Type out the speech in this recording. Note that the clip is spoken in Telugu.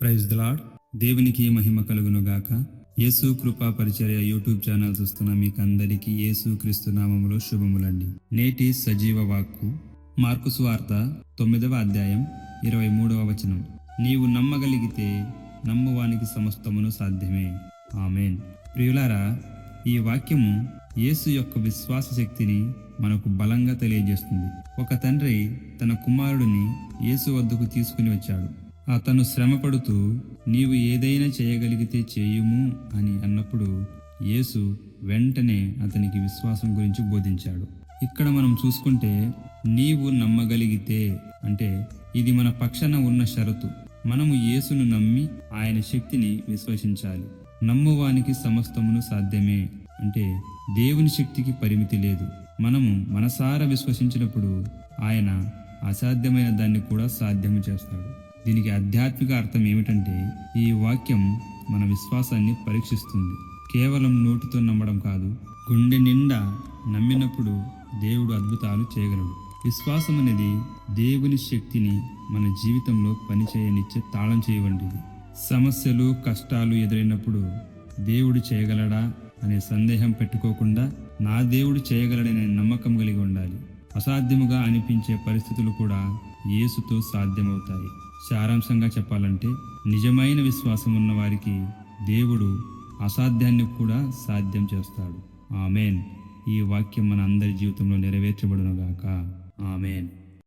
ప్రైజ్ దాడ్ దేవునికి మహిమ కలుగును గాక యేసు కృపా పరిచర్య యూట్యూబ్ ఛానల్ చూస్తున్న మీకు అందరికీ యేసు క్రీస్తు నామములో శుభములండి. నేటి సజీవ వాక్కు మార్కు వార్త తొమ్మిదవ అధ్యాయం ఇరవై మూడవ వచనం. నీవు నమ్మగలిగితే నమ్మువానికి సమస్తమును సాధ్యమే. ఆమెన్. ప్రియులారా ఈ వాక్యము యేసు యొక్క విశ్వాస శక్తిని మనకు బలంగా తెలియజేస్తుంది. ఒక తండ్రి తన కుమారుడిని యేసు వద్దకు తీసుకుని వచ్చాడు. అతను శ్రమపడుతూ నీవు ఏదైనా చేయగలిగితే చేయుము అని అన్నప్పుడు యేసు వెంటనే అతనికి విశ్వాసం గురించి బోధించాడు. ఇక్కడ మనం చూసుకుంటే నీవు నమ్మగలిగితే అంటే ఇది మన పక్షాన ఉన్న షరతు. మనము యేసును నమ్మి ఆయన శక్తిని విశ్వసించాలి. నమ్మువానికి సమస్తమును సాధ్యమే. అంటే దేవుని శక్తికి పరిమితి లేదు. మనము మనసారా విశ్వసించినప్పుడు ఆయన అసాధ్యమైన దాన్ని కూడా సాధ్యము చేస్తాడు. దీనికి ఆధ్యాత్మిక అర్థం ఏమిటంటే ఈ వాక్యం మన విశ్వాసాన్ని పరీక్షిస్తుంది. కేవలం నోటితో నమ్మడం కాదు గుండె నిండా నమ్మినప్పుడు దేవుడు అద్భుతాలు చేయగలడు. విశ్వాసం అనేది దేవుని శక్తిని మన జీవితంలో పనిచేయనిచ్చే తాళం చేయవంటిది సమస్యలు కష్టాలు ఎదురైనప్పుడు దేవుడు చేయగలడా అనే సందేహం పెట్టుకోకుండా నా దేవుడు చేయగలడనే నమ్మకం కలిగి ఉండాలి. అసాధ్యముగా అనిపించే పరిస్థితులు కూడా యేసుతో సాధ్యమవుతాయి. సారాంశంగా చెప్పాలంటే నిజమైన విశ్వాసం ఉన్న వారికి దేవుడు అసాధ్యాన్ని కూడా సాధ్యం చేస్తాడు. ఆమెన్. ఈ వాక్యం మన అందరి జీవితంలో నెరవేర్చబడునుగాక. ఆమెన్.